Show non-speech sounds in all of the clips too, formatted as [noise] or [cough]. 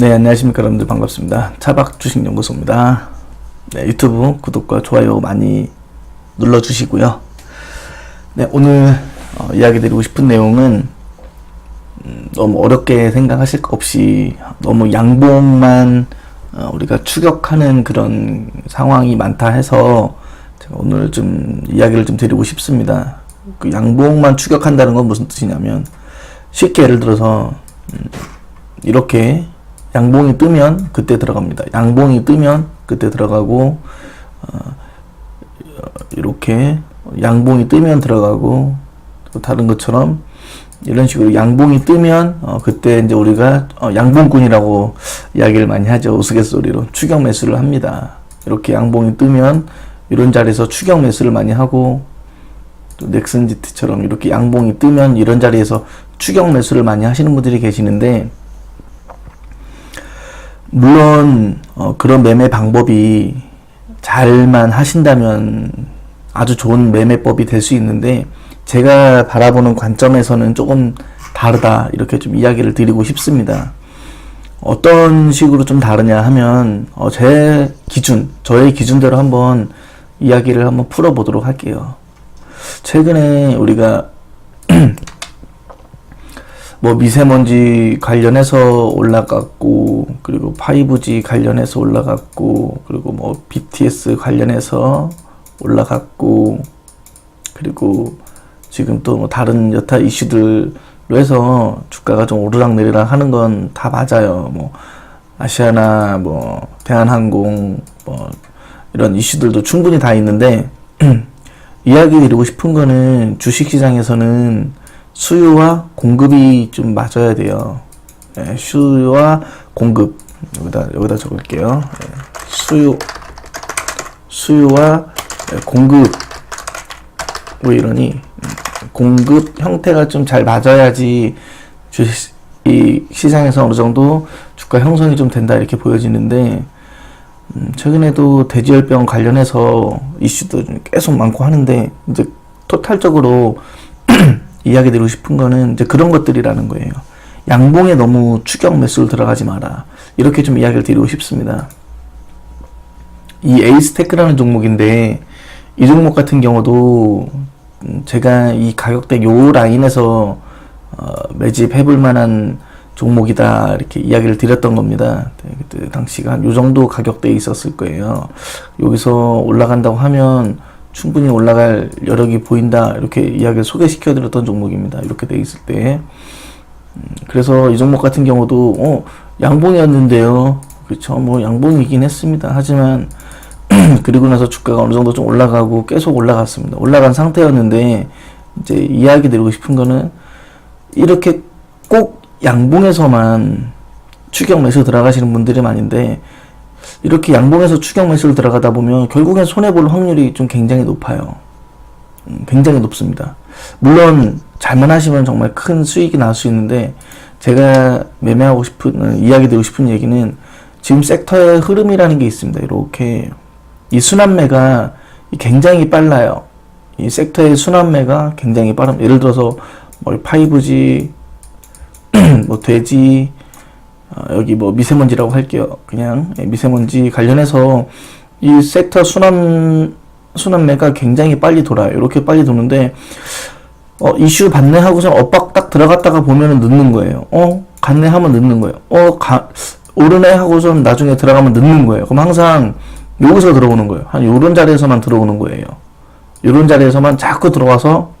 네, 안녕하십니까 여러분들 반갑습니다. 차박 주식 연구소입니다. 네, 유튜브 구독과 좋아요 많이 눌러 주시고요. 네, 오늘 어, 이야기 드리고 싶은 내용은 음, 너무 어렵게 생각하실 것 없이 너무 양봉만 어, 우리가 추격하는 그런 상황이 많다 해서 제가 오늘 좀 이야기를 좀 드리고 싶습니다. 그 양봉만 추격한다는 건 무슨 뜻이냐면 쉽게 예를 들어서 음, 이렇게 양봉이 뜨면 그때 들어갑니다. 양봉이 뜨면 그때 들어가고 어, 이렇게 양봉이 뜨면 들어가고 또 다른 것처럼 이런 식으로 양봉이 뜨면 어, 그때 이제 우리가 어, 양봉꾼이라고 이야기를 많이 하죠 우스갯소리로 추격 매수를 합니다. 이렇게 양봉이 뜨면 이런 자리에서 추격 매수를 많이 하고 또 넥슨지트처럼 이렇게 양봉이 뜨면 이런 자리에서 추격 매수를 많이 하시는 분들이 계시는데 물론 어, 그런 매매 방법이 잘만 하신다면 아주 좋은 매매법이 될 수 있는데 제가 바라보는 관점에서는 조금 다르다 이렇게 좀 이야기를 드리고 싶습니다. 어떤 식으로 좀 다르냐 하면 어, 제 기준, 저의 기준대로 한번 이야기를 한번 풀어보도록 할게요. 최근에 우리가 [clears throat] 뭐 미세먼지 관련해서 올라갔고 그리고 5G 관련해서 올라갔고 그리고 뭐 BTS 관련해서 올라갔고 그리고 지금 또 뭐 다른 여타 이슈들로 해서 주가가 좀 오르락내리락 하는 건 다 맞아요. 뭐 아시아나 뭐 대한항공 뭐 이런 이슈들도 충분히 다 있는데 [clears throat] 이야기 드리고 싶은 거는 주식시장에서는 수요와 공급이 좀 맞아야 돼요. 예, 수요와 공급 여기다 여기다 적을게요. 예, 수요 수요와 예, 공급 왜 이러니 음, 공급 형태가 좀 잘 맞아야지 주식 이 시장에서 어느 정도 주가 형성이 좀 된다 이렇게 보여지는데 음, 최근에도 돼지열병 관련해서 이슈도 좀 계속 많고 하는데 이제 토탈적으로 [clears throat] 이야기 드리고 싶은 거는 이제 그런 것들이라는 거예요. 양봉에 너무 추격 매수를 들어가지 마라. 이렇게 좀 이야기를 드리고 싶습니다. 이 에이스테크라는 종목인데 이 종목 같은 경우도 음, 제가 이 가격대 요 라인에서 어, 매집해 볼 만한 종목이다 이렇게 이야기를 드렸던 겁니다. 네, 그때 당시가 한 요 정도 가격대에 있었을 거예요. 여기서 올라간다고 하면 충분히 올라갈 여력이 보인다 이렇게 이야기를 소개시켜 드렸던 종목입니다. 이렇게 돼 있을 때 음, 그래서 이 종목 같은 경우도 어 양봉이었는데요. 그렇죠. 뭐 양봉이긴 했습니다. 하지만 [clears throat] 그리고 나서 주가가 어느 정도 좀 올라가고 계속 올라갔습니다. 올라간 상태였는데 이제 이야기 드리고 싶은 거는 이렇게 꼭 양봉에서만 추격 매수 들어가시는 분들이 많은데 이렇게 양봉에서 추격 매수를 들어가다 보면 결국엔 손해 볼 확률이 좀 굉장히 높아요. 음, 굉장히 높습니다. 물론 잘만 하시면 정말 큰 수익이 나올 수 있는데 제가 매매하고 싶은 어, 이야기 드리고 싶은 얘기는 지금 섹터의 흐름이라는 게 있습니다. 이렇게 이 순환매가 굉장히 빨라요. 이 섹터의 순환매가 굉장히 빠릅니다. 예를 들어서 뭐 5G, [clears throat] 뭐 돼지, 어, 여기 뭐 미세먼지라고 할게요. 그냥 예, 미세먼지 관련해서 이 섹터 순환 순환매가 굉장히 빨리 돌아요. 이렇게 빨리 도는데 어, 이슈 받네 하고서 엇박 딱 들어갔다가 보면은 늦는 거예요. 어, 갔네 하면 늦는 거예요. 어, 가, 오르네 하고서 나중에 들어가면 늦는 거예요. 그럼 항상 여기서 들어오는 거예요. 한 요런 자리에서만 들어오는 거예요. 요런 자리에서만 자꾸 들어와서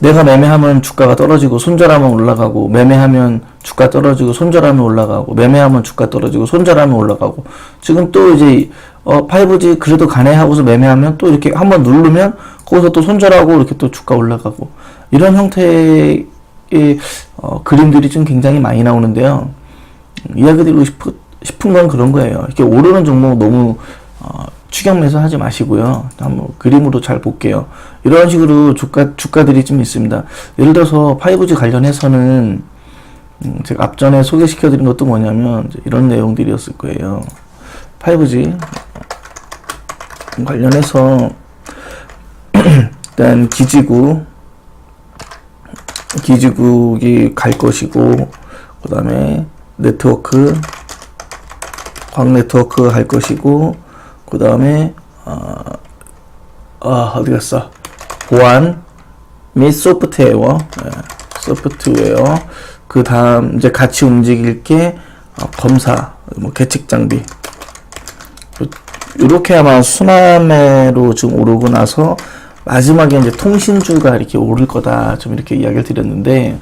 내가 매매하면 주가가 떨어지고 손절하면 올라가고 매매하면 주가 떨어지고 손절하면 올라가고 매매하면 주가 떨어지고 손절하면 올라가고 지금 또 이제 어 5G 그래도 가네 하고서 매매하면 또 이렇게 한번 누르면 거기서 또 손절하고 이렇게 또 주가 올라가고 이런 형태의 어, 그림들이 좀 굉장히 많이 나오는데요. 이야기 드리고 싶, 싶은 건 그런 거예요. 이렇게 오르는 종목 너무 어, 추격 매수 하지 마시고요. 한번 그림으로 잘 볼게요. 이런 식으로 주가, 주가들이 좀 있습니다. 예를 들어서 5G 관련해서는 음, 제가 앞전에 소개시켜 드린 것도 뭐냐면 이런 내용들이었을 거예요. 5G 관련해서 [clears throat] 일단 기지국 기지국이 갈 것이고 그 다음에 네트워크, 광 네트워크 할 것이고, 그 다음에, 어, 아, 어디 갔어? 보안 및 소프트웨어, 예, 소프트웨어. 그 다음, 이제 같이 움직일 게, 어, 검사, 뭐, 계측 장비. 이렇게 아마 순환매로 지금 오르고 나서 마지막에 이제 통신주가 이렇게 오를 거다 좀 이렇게 이야기를 드렸는데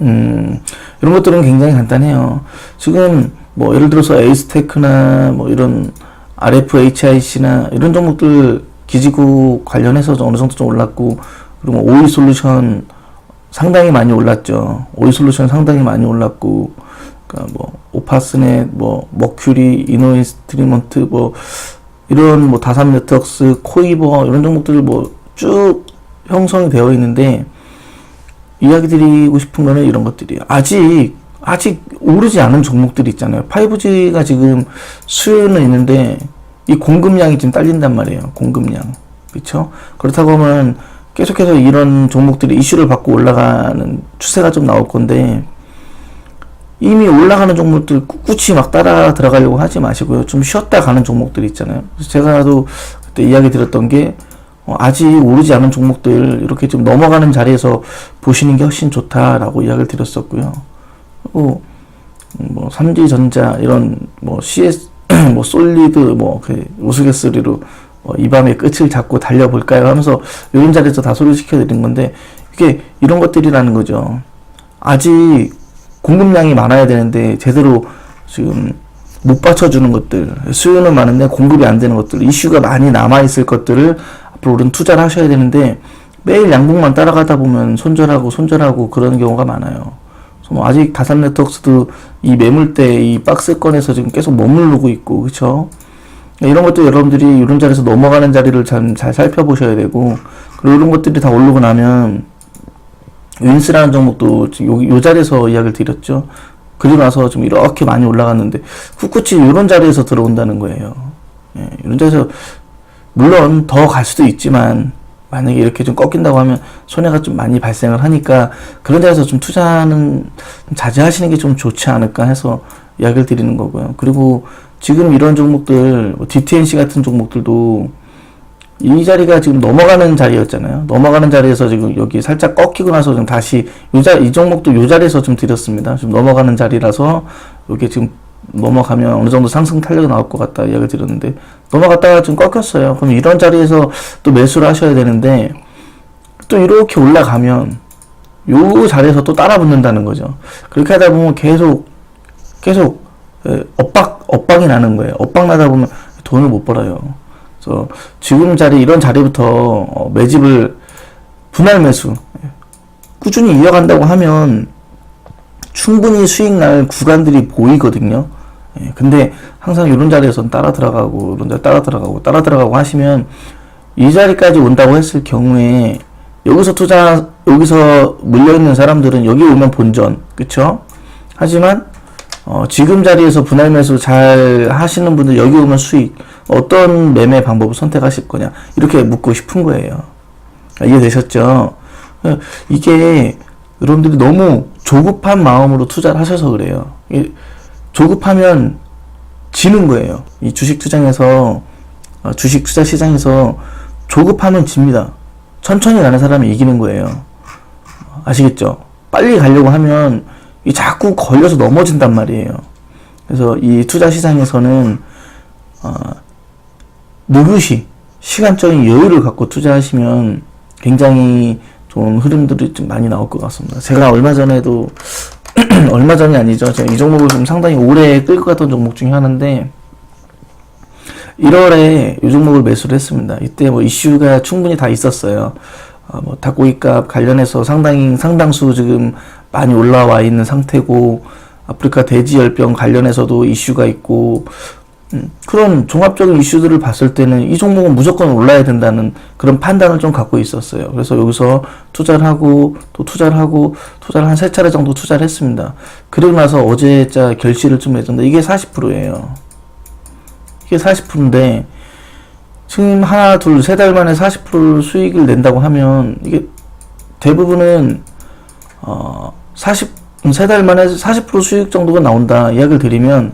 음 이런 것들은 굉장히 간단해요. 지금 뭐 예를 들어서 에이스테크나 뭐 이런 RFHIC나 이런 종목들 기지국 관련해서 좀 어느 정도 좀 올랐고 그리고 뭐 오이 솔루션 상당히 많이 올랐죠. 오이 솔루션 상당히 많이 올랐고 그러니까 뭐 오파스넷, 뭐 머큐리, 이노인스트리먼트 뭐 이런 뭐 다산 네트워크스, 코이버 이런 종목들 뭐 쭉 형성이 되어 있는데 이야기 드리고 싶은 거는 이런 것들이에요. 아직 아직 오르지 않은 종목들이 있잖아요. 5G가 지금 수요는 있는데 이 공급량이 지금 딸린단 말이에요. 공급량. 그렇죠? 그렇다고 하면 계속해서 이런 종목들이 이슈를 받고 올라가는 추세가 좀 나올 건데 이미 올라가는 종목들 꿋꿋이 막 따라 들어가려고 하지 마시고요. 좀 쉬었다 가는 종목들 있잖아요. 제가도 그때 이야기 드렸던 게 어, 아직 오르지 않은 종목들 이렇게 좀 넘어가는 자리에서 보시는 게 훨씬 좋다라고 이야기를 드렸었고요. 음, 뭐 삼지전자 이런 뭐 CS [clears throat] 뭐 솔리드 뭐그 우스갯소리로 어, 이 밤의 끝을 잡고 달려볼까요 하면서 이런 자리에서 다 소개시켜 드린 건데 이게 이런 것들이라는 거죠. 아직 공급량이 많아야 되는데 제대로 지금 못 받쳐주는 것들 수요는 많은데 공급이 안 되는 것들 이슈가 많이 남아 있을 것들을 앞으로 우리는 투자를 하셔야 되는데 매일 양봉만 따라가다 보면 손절하고 손절하고 그런 경우가 많아요. 아직 다산 네트워크스도 이 매물대 이 박스권에서 지금 계속 머무르고 있고 그렇죠. 이런 것도 여러분들이 이런 자리에서 넘어가는 자리를 참 잘 살펴보셔야 되고 그리고 이런 것들이 다 오르고 나면 윈스라는 종목도 요, 요 자리에서 이야기를 드렸죠. 그리고 나서 좀 이렇게 많이 올라갔는데 꿋꿋이 이런 자리에서 들어온다는 거예요. 예, 이런 자리에서 물론 더 갈 수도 있지만 만약에 이렇게 좀 꺾인다고 하면 손해가 좀 많이 발생을 하니까 그런 자리에서 좀 투자는 좀 자제하시는 게 좀 좋지 않을까 해서 이야기를 드리는 거고요. 그리고 지금 이런 종목들 뭐 DTNC 같은 종목들도 이 자리가 지금 넘어가는 자리였잖아요. 넘어가는 자리에서 지금 여기 살짝 꺾이고 나서 지금 다시 이, 자, 이 종목도 이 자리에서 좀 드렸습니다. 지금 넘어가는 자리라서 여기 지금 넘어가면 어느 정도 상승 탄력이 나올 것 같다 이야기 드렸는데 넘어갔다가 좀 꺾였어요. 그럼 이런 자리에서 또 매수를 하셔야 되는데 또 이렇게 올라가면 요 자리에서 또 따라 붙는다는 거죠. 그렇게 하다 보면 계속 계속 예, 엇박 엇박이 나는 거예요. 엇박 나다 보면 돈을 못 벌어요. 그래서 지금 자리 이런 자리부터 어, 매집을 분할 매수 예, 꾸준히 이어간다고 하면 충분히 수익 날 구간들이 보이거든요. 예, 근데 항상 이런 자리에선 따라 들어가고 이런 자리 따라 들어가고 따라 들어가고 하시면 이 자리까지 온다고 했을 경우에 여기서 투자 여기서 물려 있는 사람들은 여기 오면 본전 그쵸? 하지만 어, 지금 자리에서 분할 매수 잘 하시는 분들 여기 오면 수익 어떤 매매 방법을 선택하실 거냐 이렇게 묻고 싶은 거예요. 이해되셨죠? 어, 이게 여러분들이 너무 조급한 마음으로 투자를 하셔서 그래요. 이 조급하면 지는 거예요. 이 주식 투자에서 어, 주식 투자 시장에서 조급하면 집니다. 천천히 가는 사람이 이기는 거예요. 아시겠죠? 빨리 가려고 하면 이 자꾸 걸려서 넘어진단 말이에요. 그래서 이 투자 시장에서는 어, 느긋이 시간적인 여유를 갖고 투자하시면 굉장히 좋은 흐름들이 좀 많이 나올 것 같습니다. 제가 얼마 전에도 [clears throat] 얼마 전이 아니죠. 제가 이 종목을 좀 상당히 오래 끌고 갔던 종목 중에 하나인데 1월에 이 종목을 매수를 했습니다. 이때 뭐 이슈가 충분히 다 있었어요. 어, 뭐 닭고기값 관련해서 상당히 상당수 지금 많이 올라와 있는 상태고 아프리카 돼지 열병 관련해서도 이슈가 있고 음, 그런 종합적인 이슈들을 봤을 때는 이 종목은 무조건 올라야 된다는 그런 판단을 좀 갖고 있었어요. 그래서 여기서 투자를 하고 또 투자를 하고 투자를 한 세 차례 정도 투자를 했습니다. 그리고 나서 어제자 결실을 좀 맺었는데 이게 40%예요. 이게 40%인데 지금 하나 둘 세 달 만에 40% 수익을 낸다고 하면 이게 대부분은 어 40 세 달 만에 40% 수익 정도가 나온다 이야기를 드리면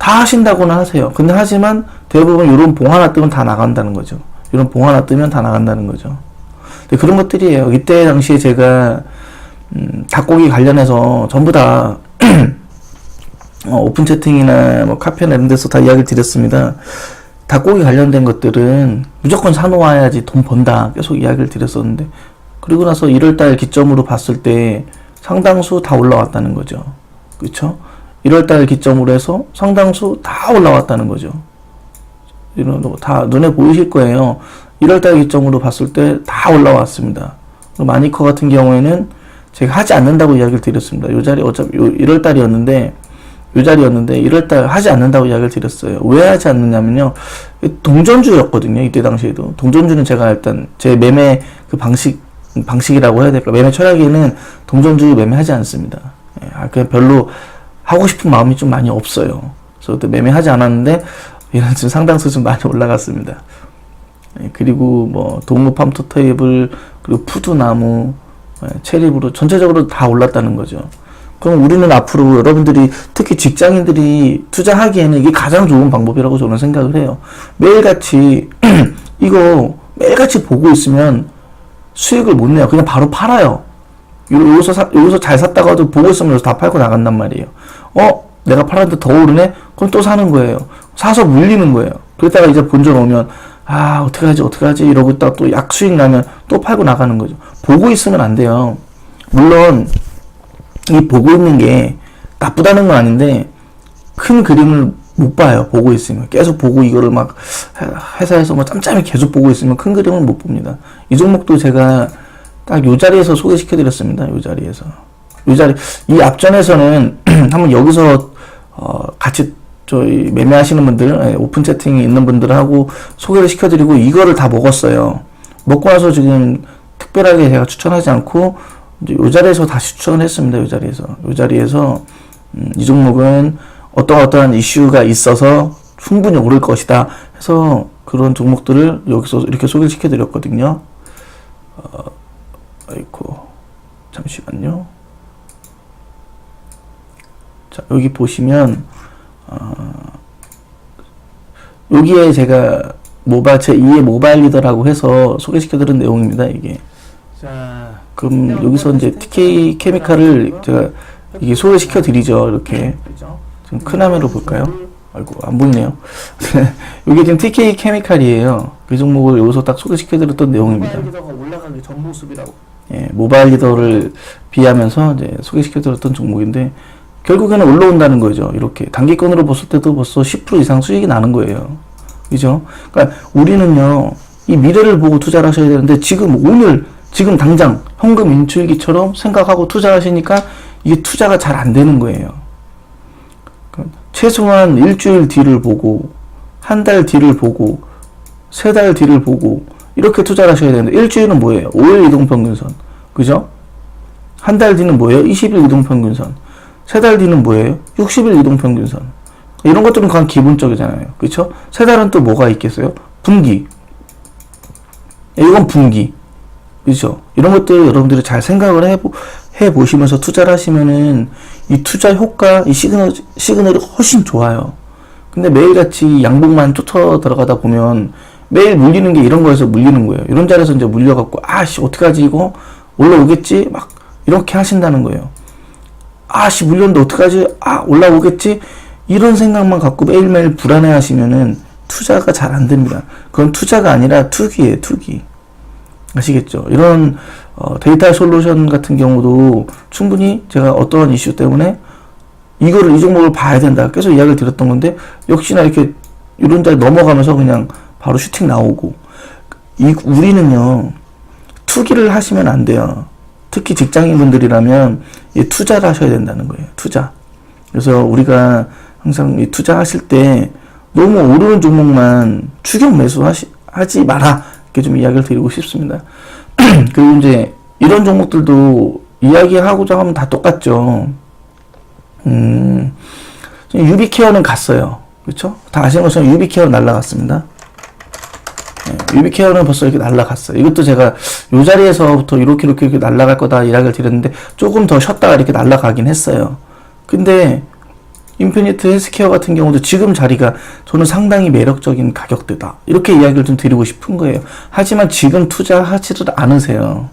다 하신다고는 하세요. 근데 하지만 대부분 이런 봉 하나 뜨면 다 나간다는 거죠. 이런 봉 하나 뜨면 다 나간다는 거죠. 그런 것들이에요. 이때 당시에 제가 음, 닭고기 관련해서 전부 다 [clears throat] 어, 오픈 채팅이나 뭐 카페나 이런 데서 다 이야기를 드렸습니다. 닭고기 관련된 것들은 무조건 사놓아야지 돈 번다. 계속 이야기를 드렸었는데 그리고 나서 1월달 기점으로 봤을 때 상당수 다 올라왔다는 거죠. 그렇죠? 1월달 기점으로 해서 상당수 다 올라왔다는 거죠. 이런 거다 눈에 보이실 거예요. 1월달 기점으로 봤을 때 다 올라왔습니다. 마니커 같은 경우에는 제가 하지 않는다고 이야기를 드렸습니다. 요 자리 어차피 요 1월달이었는데 요 자리였는데 1월달 하지 않는다고 이야기를 드렸어요. 왜 하지 않느냐면요. 동전주였거든요. 이때 당시에도. 동전주는 제가 일단 제 매매 그 방식, 방식이라고 해야 될까. 매매 철학에는 동전주 매매하지 않습니다. 예, 아, 그냥 별로 하고 싶은 마음이 좀 많이 없어요. 그때 매매하지 않았는데 이런 지금 상당수 좀 많이 올라갔습니다. 예, 그리고 뭐 동무팜 토테이블 그리고 푸드나무 예, 체리브로 전체적으로 다 올랐다는 거죠. 그럼 우리는 앞으로 여러분들이 특히 직장인들이 투자하기에는 이게 가장 좋은 방법이라고 저는 생각을 해요. 매일같이 [clears throat] 이거 매일같이 보고 있으면 수익을 못 내요. 그냥 바로 팔아요. 요- 여기서 사, 여기서 잘 샀다가도 보고 있으면 여기서 다 팔고 나간단 말이에요. 어? 내가 팔았는데 더 오르네? 그럼 또 사는 거예요. 사서 물리는 거예요. 그러다가 이제 본전 오면 아 어떡하지 어떡하지 이러고 있다가 또 약수익 나면 또 팔고 나가는 거죠. 보고 있으면 안 돼요. 물론 이 보고 있는 게 나쁘다는 건 아닌데 큰 그림을 못 봐요. 보고 있으면 계속 보고 이거를 막 회- 회사에서 뭐 짬짬이 계속 보고 있으면 큰 그림을 못 봅니다. 이 종목도 제가 딱 요 자리에서 소개시켜 드렸습니다. 요 자리에서 요 자리 이 앞전에서는 한번 여기서 어 같이 저희 매매하시는 분들 예, 오픈 채팅에 있는 분들하고 소개를 시켜드리고 이거를 다 먹었어요. 먹고 나서 지금 특별하게 제가 추천하지 않고 이제 요 자리에서 다시 추천을 했습니다. 요 자리에서 요 자리에서 음, 이 종목은 어떠한 어떠한 이슈가 있어서 충분히 오를 것이다 해서 그런 종목들을 여기서 이렇게 소개를 시켜드렸거든요. 어, 아이고 잠시만요. 자 여기 보시면 어, 여기에 제가 모바일 제 2의 모바일 리더라고 해서 소개시켜드린 내용입니다. 이게. 자 그럼 여기서 이제 TK 케미칼을 제가 이게 소개시켜 드리죠. 이렇게 지금 큰 화면으로 볼까요? 아이고 안 보이네요. [laughs] 이게 지금 TK 케미칼이에요. 그 종목을 여기서 딱 소개시켜 드렸던 내용입니다. 예, 모바일 리더를 비하면서 이제 소개시켜 드렸던 종목인데 결국에는 올라온다는 거죠. 이렇게 단기권으로 봤을 때도 벌써 10% 이상 수익이 나는 거예요. 그죠? 그러니까 우리는요, 이 미래를 보고 투자를 하셔야 되는데 지금 오늘 지금 당장 현금 인출기처럼 생각하고 투자하시니까 이게 투자가 잘 안 되는 거예요. 그러니까 최소한 일주일 뒤를 보고 한 달 뒤를 보고 세 달 뒤를 보고 이렇게 투자를 하셔야 되는데 일주일은 뭐예요? 5일 이동평균선. 그죠? 한 달 뒤는 뭐예요? 20일 이동평균선. 세 달 뒤는 뭐예요? 60일 이동평균선. 이런 것들은 그냥 기본적이잖아요. 그렇죠? 세 달은 또 뭐가 있겠어요? 분기. 이건 분기. 그렇죠? 이런 것들 여러분들이 잘 생각을 해보, 해보시면서 투자를 하시면은 이 투자 효과, 이 시그널, 시그널이 훨씬 좋아요. 근데 매일같이 양봉만 쫓아 들어가다 보면 매일 물리는 게 이런 거에서 물리는 거예요. 이런 자리에서 이제 물려갖고, 아씨, 어떡하지, 이거? 올라오겠지? 막, 이렇게 하신다는 거예요. 아씨, 물렸는데 어떡하지? 아, 올라오겠지? 이런 생각만 갖고 매일매일 불안해 하시면은 투자가 잘 안 됩니다. 그건 투자가 아니라 투기예요, 투기. 아시겠죠? 이런 어, 데이터 솔루션 같은 경우도 충분히 제가 어떠한 이슈 때문에 이거를 이 종목을 봐야 된다. 계속 이야기를 드렸던 건데 역시나 이렇게 이런 자리 넘어가면서 그냥 바로 슈팅 나오고 이 우리는요 투기를 하시면 안 돼요. 특히 직장인분들이라면 이 투자를 하셔야 된다는 거예요. 투자. 그래서 우리가 항상 이 투자하실 때 너무 오르는 종목만 추격 매수 하시, 하지 마라. 이렇게 좀 이야기를 드리고 싶습니다. [clears throat] 그리고 이제 이런 종목들도 이야기하고자 하면 다 똑같죠. 음, 유비케어는 갔어요. 그렇죠? 다 아시는 것처럼 유비케어 날라갔습니다. 예, 유비케어는 벌써 이렇게 날라갔어요. 이것도 제가 요 자리에서부터 이렇게 이렇게 이렇게 날라갈 거다 이야기를 드렸는데 조금 더 쉬었다가 이렇게 날라가긴 했어요. 근데 인피니트 헬스케어 같은 경우도 지금 자리가 저는 상당히 매력적인 가격대다. 이렇게 이야기를 좀 드리고 싶은 거예요. 하지만 지금 투자하지를 않으세요.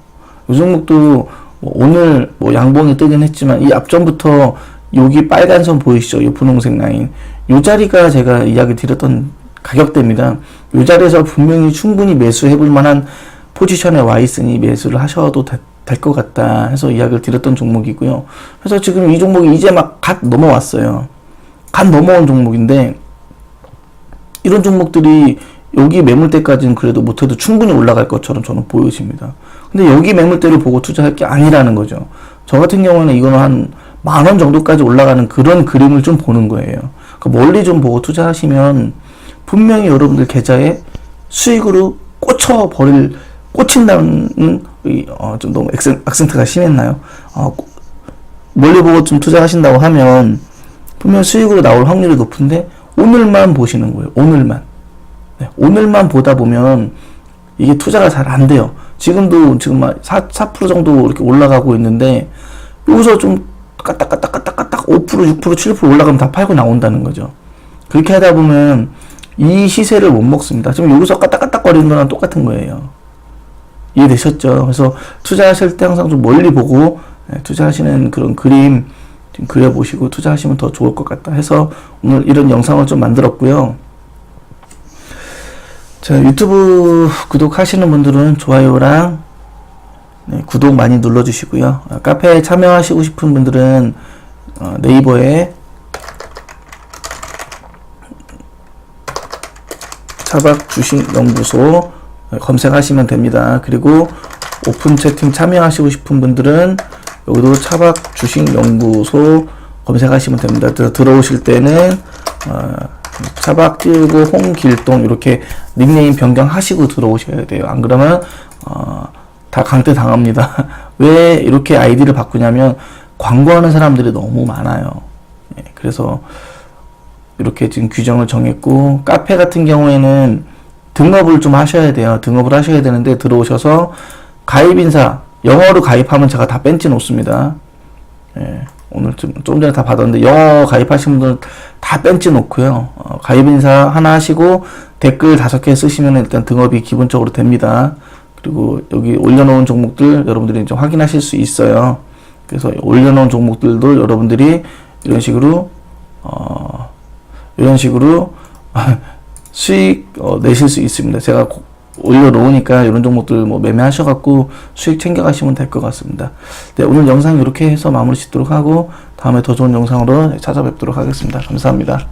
요 종목도 뭐 오늘 뭐 양봉이 뜨긴 했지만 이 앞전부터 여기 빨간 선 보이시죠? 이 분홍색 라인. 요 자리가 제가 이야기 드렸던 가격대입니다. 요 자리에서 분명히 충분히 매수해 볼 만한 포지션에 와 있으니 매수를 하셔도 될 것 같다 해서 이야기를 드렸던 종목이고요. 그래서 지금 이 종목이 이제 막 갓 넘어왔어요. 갓 넘어온 종목인데 이런 종목들이 여기 매물대까지는 그래도 못해도 충분히 올라갈 것처럼 저는 보여집니다. 근데 여기 매물대를 보고 투자할 게 아니라는 거죠. 저 같은 경우는 이거는 한 만 원 정도까지 올라가는 그런 그림을 좀 보는 거예요. 그러니까 멀리 좀 보고 투자하시면 분명히 여러분들 계좌에 수익으로 꽂혀 버릴 꽂힌다는 이, 어, 좀 너무 액센, 악센트가 심했나요? 어, 고- 멀리 보고 좀 투자하신다고 하면 분명 수익으로 나올 확률이 높은데 오늘만 보시는 거예요. 오늘만. 네, 오늘만 보다 보면 이게 투자가 잘 안 돼요. 지금도 지금 막 4, 4% 정도 이렇게 올라가고 있는데 여기서 좀 까딱까딱까딱까딱 5% 6% 7% 올라가면 다 팔고 나온다는 거죠. 그렇게 하다 보면 이 시세를 못 먹습니다. 지금 여기서 까딱까딱거리는 거랑 똑같은 거예요. 이해되셨죠? 그래서 투자하실 때 항상 좀 멀리 보고 예, 투자하시는 그런 그림 좀 그려보시고 투자하시면 더 좋을 것 같다 해서 오늘 이런 영상을 좀 만들었고요. 자, 유튜브 구독하시는 분들은 좋아요랑 네, 구독 많이 눌러주시고요. 아, 카페에 참여하시고 싶은 분들은 어, 네이버에 차박 주식 연구소 검색하시면 됩니다. 그리고 오픈 채팅 참여하시고 싶은 분들은 여기도 차박 주식 연구소 검색하시면 됩니다. 들- 들어오실 때는 어, 차박 띄우고 홍길동 이렇게 닉네임 변경하시고 들어오셔야 돼요. 안 그러면 어, 다 강퇴 당합니다. [laughs] 왜 이렇게 아이디를 바꾸냐면 광고하는 사람들이 너무 많아요. 예, 그래서 이렇게 지금 규정을 정했고 카페 같은 경우에는 등업을 좀 하셔야 돼요. 등업을 하셔야 되는데 들어오셔서 가입 인사 영어로 가입하면 제가 다 뺀지 놓습니다. 예, 오늘 좀, 좀 전에 다 받았는데 영어 가입하신 분들 다 뺀지 놓고요. 어, 가입 인사 하나 하시고 댓글 다섯 개 쓰시면 일단 등업이 기본적으로 됩니다. 그리고 여기 올려놓은 종목들 여러분들이 좀 확인하실 수 있어요. 그래서 올려놓은 종목들도 여러분들이 이런 식으로 어, 이런 식으로 [laughs] 수익 어, 내실 수 있습니다. 제가 고- 올려놓으니까 이런 종목들 뭐 매매하셔갖고 수익 챙겨가시면 될 것 같습니다. 네, 오늘 영상 이렇게 해서 마무리 짓도록 하고 다음에 더 좋은 영상으로 찾아뵙도록 하겠습니다. 감사합니다.